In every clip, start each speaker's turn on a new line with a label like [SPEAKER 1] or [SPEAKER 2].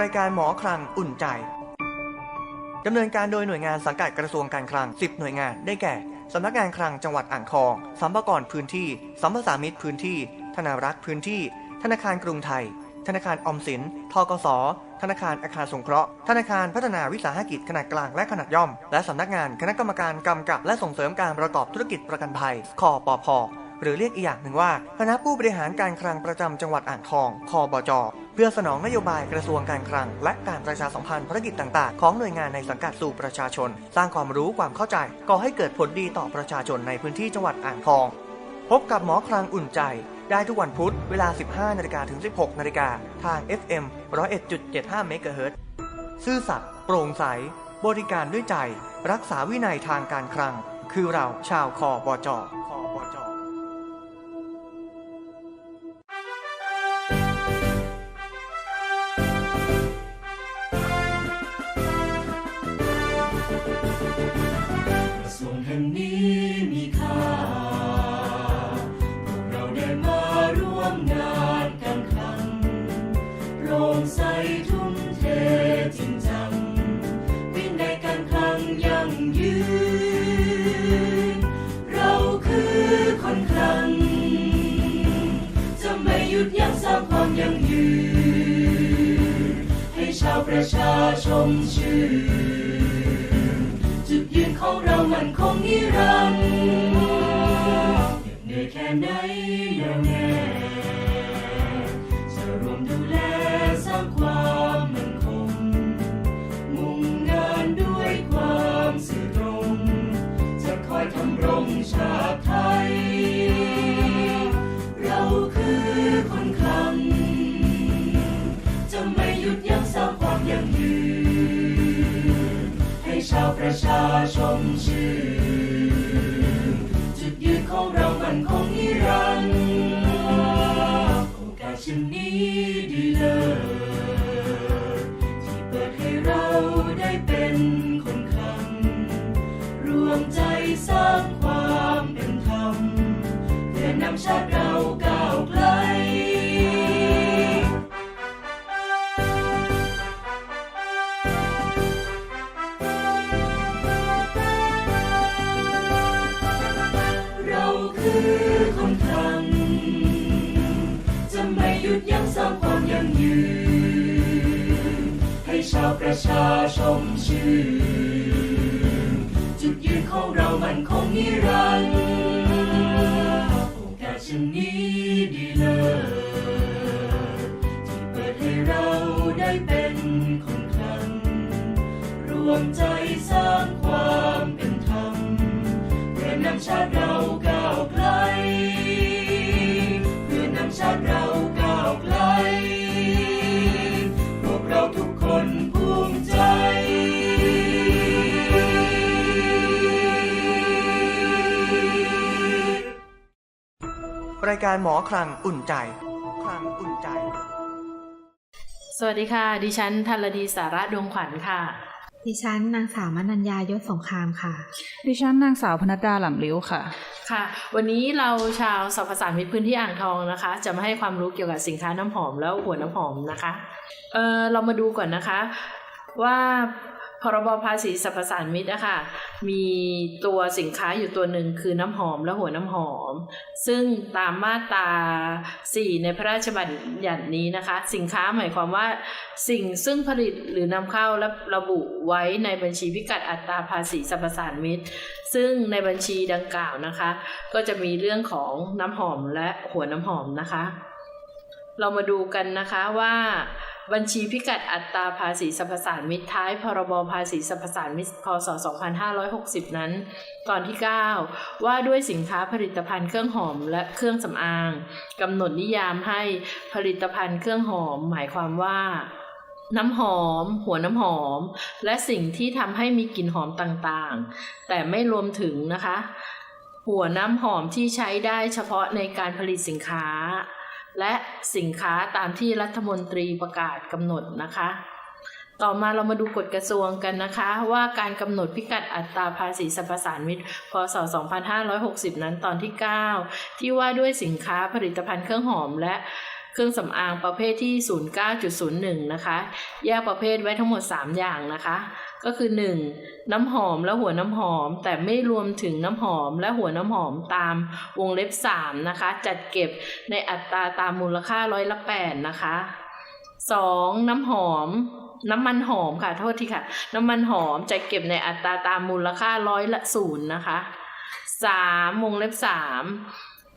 [SPEAKER 1] รายการหมอคลังอุ่นใจดำเนินการโดยหน่วยงานสังกัดกระทรวงการคลัง 10 หน่วยงานได้แก่สำนักงานคลังจังหวัดอ่างทองสัมภากรพื้นที่สัมภาษามิตรพื้นที่ ธนารักษ์พื้นที่ ธนาคารกรุงไทย ธนาคารอมสิน ทกส ธนาคารอาคารสงเคราะห์ ธนาคารพัฒนาวิสาหกิจขนาดกลางและขนาดย่อม และสำนักงานคณะกรรมการกำกับ และส่งเสริมการประกอบธุรกิจประกันภัยคอปพหรือเรียกอีกอย่างหนึ่งว่า คณะผู้บริหารการคลังประจำจังหวัดอ่างทองคอบจ พื่อสนองนโยบายกระทรวงการคลัง และการประชาสัมพันธ์ภารกิจต่างๆ ของหน่วยงานในสังกัดสู่ประชาชน สร้างความรู้ความเข้าใจก่อให้เกิดผลดีต่อประชาชนในพื้นที่จังหวัดอ่างทอง พบกับหมอคลังอุ่นใจได้ทุกวันพุธเวลา 15นาฬิกาถึง 16นาฬิกาทาง FM 101.75เมกะเฮิรตซ์ซื่อสัตย์โปร่งใส บริการด้วยใจ รักษาวินัยทางการคลัง คือเราชาวคอบจอ
[SPEAKER 2] ประชาชนชื่นจุดยืนของเรามันคงนิรันดร์ ประชาชนชื่นจุดยืนของเรามันคงนิรันดร์โอกาสเช่นนี้ดีเลย คือคนคลังจะไม่หยุดยั้งสร้างความยั่งยืน ให้ชาวประชาชมชื่นจุดยืนของเรามันคงนิรันดร์โอกาสชนี้ รา
[SPEAKER 1] ยการหมอคลังอุ่นใจ คลังอุ่นใจ
[SPEAKER 3] สวัสดีค่ะ ดิฉันธัลดีสาระดวงขวัญค่ะ
[SPEAKER 4] ดิฉันนางสาวมนัญญายศสงครามค่ะ
[SPEAKER 5] ดิฉันนางสาวพนัดดาหลำลิ้วค่ะ
[SPEAKER 3] ค่ะ วันนี้เราชาวสพสานมิตรพื้นที่อ่างทองนะคะ จะมาให้ความรู้เกี่ยวกับสินค้าน้ำหอมแล้วหัวน้ำหอมนะคะ เออเรามาดูก่อนนะคะ ว่า พรบภาษีสรรพสานมิตรนะคะมีตัวสินค้าอยู่ตัวหนึ่งคือน้ำหอมและหัวน้ำหอม ซึ่งตามมาตรา 4 ในพระราชบัญญัตินี้นะคะ สินค้าหมายความว่าสิ่งซึ่งผลิตหรือนำเข้าและระบุไว้ในบัญชีพิกัดอัตราภาษีสรรพสานมิตร ซึ่งในบัญชีดังกล่าวนะคะ ก็จะมีเรื่องของน้ำหอมและหัวน้ำหอมนะคะ เรามาดูกันนะคะว่า บัญชีพิกัดอัตราภาษีสรรพสานมิตรท้ายพรบภาษีสรรพสานมิตรพศ 2560 นั้น ตอนที่ 9 ว่าด้วยสินค้าผลิตภัณฑ์เครื่องหอมและเครื่องสำอางกำหนดนิยามให้ผลิตภัณฑ์เครื่องหอม หมายความว่าน้ำหอม หัวน้ำหอม และสิ่งที่ทำให้มีกลิ่นหอมต่างๆ แต่ไม่รวมถึงนะคะ หัวน้ำหอมที่ใช้ได้เฉพาะในการผลิตสินค้า และสินค้าตามที่รัฐมนตรีประกาศกำหนดนะคะ ต่อมาเรามาดูกฎกระทรวงกันนะคะ ว่าการกำหนดพิกัดอัตราภาษีสรรพสานมิตรพศ 2560 นั้นตอนที่ 9 ที่ว่าด้วยสินค้าผลิตภัณฑ์เครื่องหอมและครื่องสำอางประเภทที่ 09.01 นะคะ แยกประเภทไว้ทั้งหมด 3 อย่างนะคะ ก็คือ 1. น้ำหอมและหัวน้ำหอม แต่ไม่รวมถึงน้ำหอมและหัวน้ำหอมตามวงเล็บ 3 นะคะ จัดเก็บในอัตราตามมูลค่าร้อยละ8นะคะ 2. น้ำหอม น้ำมันหอมค่ะ โทษทีค่ะ น้ำมันหอมจะเก็บในอัตราตามมูลค่าร้อยละศูนย์นะคะสามวงเล็บสาม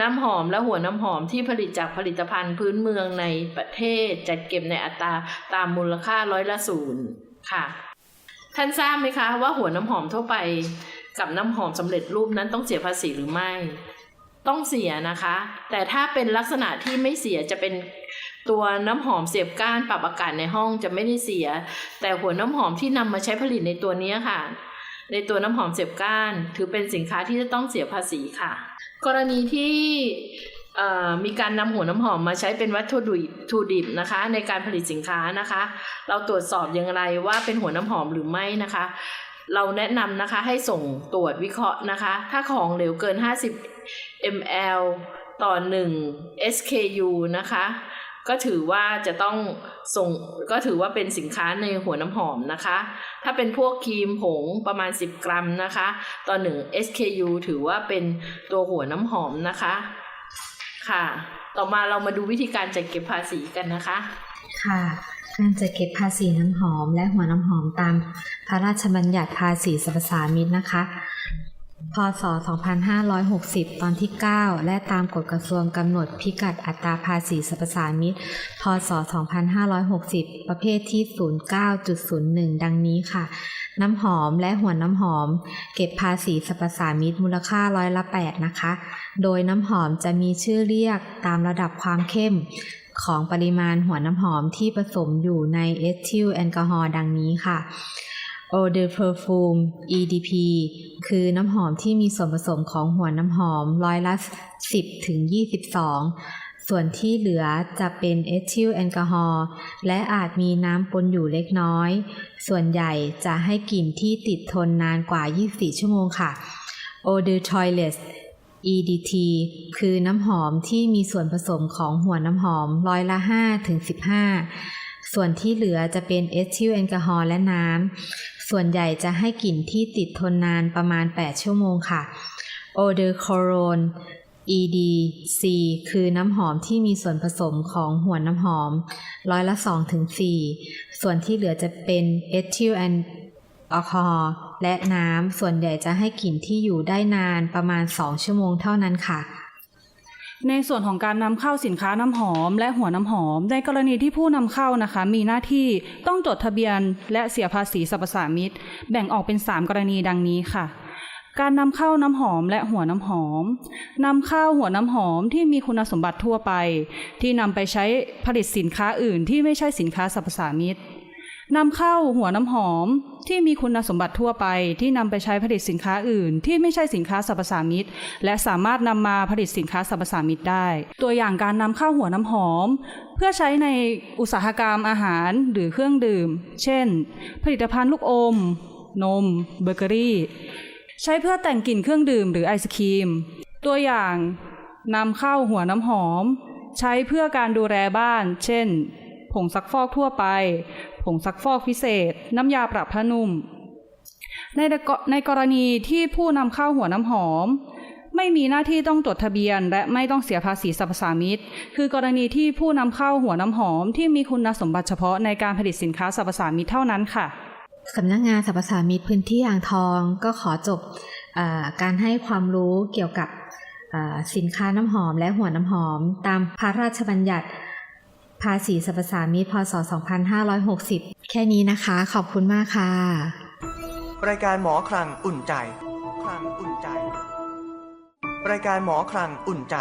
[SPEAKER 3] น้ำหอมและหัวน้ำหอมที่ผลิตจากผลิตภัณฑ์พื้นเมืองในประเทศ จัดเก็บในอัตราตามมูลค่าร้อยละศูนย์ค่ะ ท่านทราบไหมคะ ว่าหัวน้ำหอมทั่วไปกับน้ำหอมสำเร็จรูปนั้นต้องเสียภาษีหรือไม่ ต้องเสียนะคะ แต่ถ้าเป็นลักษณะที่ไม่เสียจะเป็นตัวน้ำหอมเสียบก้านปรับอากาศในห้องจะไม่ได้เสีย แต่หัวน้ำหอมที่นำมาใช้ผลิตในตัวนี้ค่ะ ในตัวน้ำหอมเสียบก้าน ถือเป็นสินค้าที่จะต้องเสียภาษีค่ะ กรณีที่ มีการนำหัวน้ำหอมมาใช้เป็นวัตถุดิบถุดิบนะคะ ในการผลิตสินค้านะคะ เราตรวจสอบอย่างไรว่าเป็นหัวน้ำหอมหรือไม่นะคะ เราแนะนำนะคะให้ส่งตรวจวิเคราะห์นะคะ ถ้าของเหลวเกิน 50 ml ต่อ 1 SKU นะคะ ก็ถือว่าจะต้องส่งก็ถือว่าเป็นสินค้าในหัวน้ำหอมนะคะ ถ้าเป็นพวกครีมผงประมาณ 10 กรัมนะคะ ต่อ 1 SKU ถือว่าเป็นตัวหัวน้ำหอมนะคะ ค่ะ ต่อมาเรามาดูวิธีการจัดเก็บภาษีกันนะคะ
[SPEAKER 4] ค่ะ การจัดเก็บภาษีน้ำหอม และหัวน้ำหอมตามพระราชบัญญัติภาษีสรรพสามิตนะคะ พศ 2560 ตอนที่ 9 และตามกฎกระทรวงกำหนดพิกัดอัตราภาษีสรรพสามิต พศ 2560 ประเภทที่ 09.01 ดังนี้ค่ะ น้ำหอมและหัวน้ำหอม เก็บภาษีสรรพสามิตมูลค่าร้อยละ8นะคะ โดยน้ำหอมจะมีชื่อเรียกตามระดับความเข้มของปริมาณหัวน้ำหอมที่ผสมอยู่ในเอทิลแอลกอฮอล์ดังนี้ค่ะ Eau de Perfume EDP คือน้ำหอมที่มีส่วนผสมของหัวน้ำหอมร้อยละ 10ถึง22 ส่วนที่เหลือจะเป็นเอทิลแอลกอฮอล์และอาจมีน้ำปนอยู่เล็กน้อย ส่วนใหญ่จะให้กลิ่นที่ติดทนนานกว่า 24 ชั่วโมงค่ะ Eau de t o i l e t EDT คือน้ำหอมที่มีส่วนผสมของหัวน้ำหอมร้อยละ5ถึง15 ส่วนที่เหลือจะเป็นเอทิลแอลกอฮอล์และน้ำ ส่วนใหญ่จะให้กลิ่นที่ติดทนนานประมาณ 8 ชั่วโมงค่ะ Eau de Cologne EDC คือน้ำหอมที่มีส่วนผสมของหัวน้ำหอม ร้อยละ 2 ถึง 4 ส่วนที่เหลือจะเป็นเอทิลแอลกอฮอล์และน้ำส่วนใหญ่จะให้กลิ่นที่อยู่ได้นานประมาณ 2 ชั่วโมงเท่านั้นค่ะ
[SPEAKER 5] ในส่วนของการนำเข้าสินค้าน้ำหอม และหัวน้ำหอม ในกรณีที่ผู้นำเข้านะคะ มีหน้าที่ต้องจดทะเบียนและเสียภาษีสรรพสามิตแบ่งออกเป็น 3 กรณีดังนี้ค่ะ การนำเข้าน้ำหอมและหัวน้ำหอมนำเข้าหัวน้ำหอมที่มีคุณสมบัติทั่วไป ที่นำไปใช้ผลิตสินค้าอื่นที่ไม่ใช่สินค้าสรรพสามิตนำเข้าหัวน้ำหอมที่มีคุณสมบัติทั่วไป ที่นำไปใช้ผลิตสินค้าอื่น ที่ไม่ใช่สินค้าสรรพสามิตและสามารถนำมาผลิตสินค้าสรรพสามิตได้ ตัวอย่างการนำเข้าหัวน้ำหอม เพื่อใช้ในอุตสาหกรรมอาหารหรือเครื่องดื่ม เช่น ผลิตภัณฑ์ลูกอม นม เบเกอรี่ ใช้เพื่อแต่งกลิ่นเครื่องดื่มหรือไอศครีม ตัวอย่างนำเข้าหัวน้ำหอม ใช้เพื่อการดูแลบ้าน เช่น ผงซักฟอกทั่วไป ผงซักฟอกพิเศษ น้ำยาปรับผ้านุ่ม ในในกรณีที่ผู้นำเข้าหัวน้ำหอม ไม่มีหน้าที่ต้องจดทะเบียน และไม่ต้องเสียภาษีสรรพสามิตคือกรณีที่ผู้นำเข้าหัวน้ำหอมที่มีคุณสมบัติเฉพาะในการผลิตสินค้าสรรพสามิตเท่านั้นค่ะ
[SPEAKER 4] สำนักงานสรรพสามิตพื้นที่อ่างทองก็ขอจบอการให้ความรู้เกี่ยวกับสินค้าน้ำหอมและหัวน้ำหอม ตามพระราชบัญญัติภาษีสรรพสามิตพศ 2560 แค่นี้นะคะ ขอบคุณมากค่ะ
[SPEAKER 1] รายการหมอคลังอุ่นใจ คลังอุ่นใจ รายการหมอคลังอุ่นใจ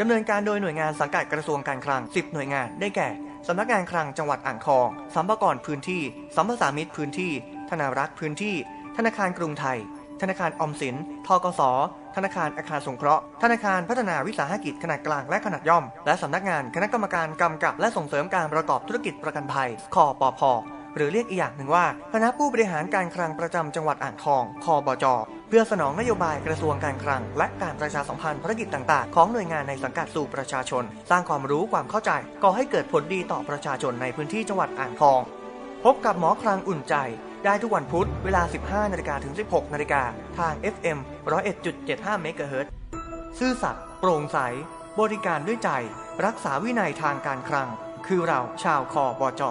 [SPEAKER 1] ดำเนินการโดยหน่วยงานสังกัดกระทรวงการคลัง 10 หน่วยงานได้แก่ สำนักงานคลังจังหวัดอ่างทองสัมภากรพื้นที่สัมภาษามิตรพื้นที่ ธนารักษ์พื้นที่ ธนาคารกรุงไทย ธนาคารออมสิน ทกส ธนาคารอาคารสงเคราะห์ ธนาคารพัฒนาวิสาหกิจขนาดกลางและขนาดย่อม และสำนักงานคณะกรรมการกำกับ และส่งเสริมการประกอบธุรกิจประกันภัยคอปพ หรือเรียกอีกอย่างหนึ่งว่าคณะผู้บริหารการคลังประจำจังหวัดอ่างทองคอบจเพื่อสนองนโยบายกระทรวงการคลัง และการประชาสัมพันธ์ภารกิจต่างๆ ของหน่วยงานในสังกัดสู่ประชาชน สร้างความรู้ความเข้าใจก่อให้เกิดผลดีต่อประชาชนในพื้นที่จังหวัดอ่างทอง พบกับหมอคลังอุ่นใจ ได้ทุกวันพุธเวลา 15นาฬิกาถึง 16นาฬิกาทาง FM 101.75เมกะเฮิรตซ์ซื่อสัตย์โปร่งใส บริการด้วยใจ รักษาวินัยทางการคลัง คือเราชาวคอบจ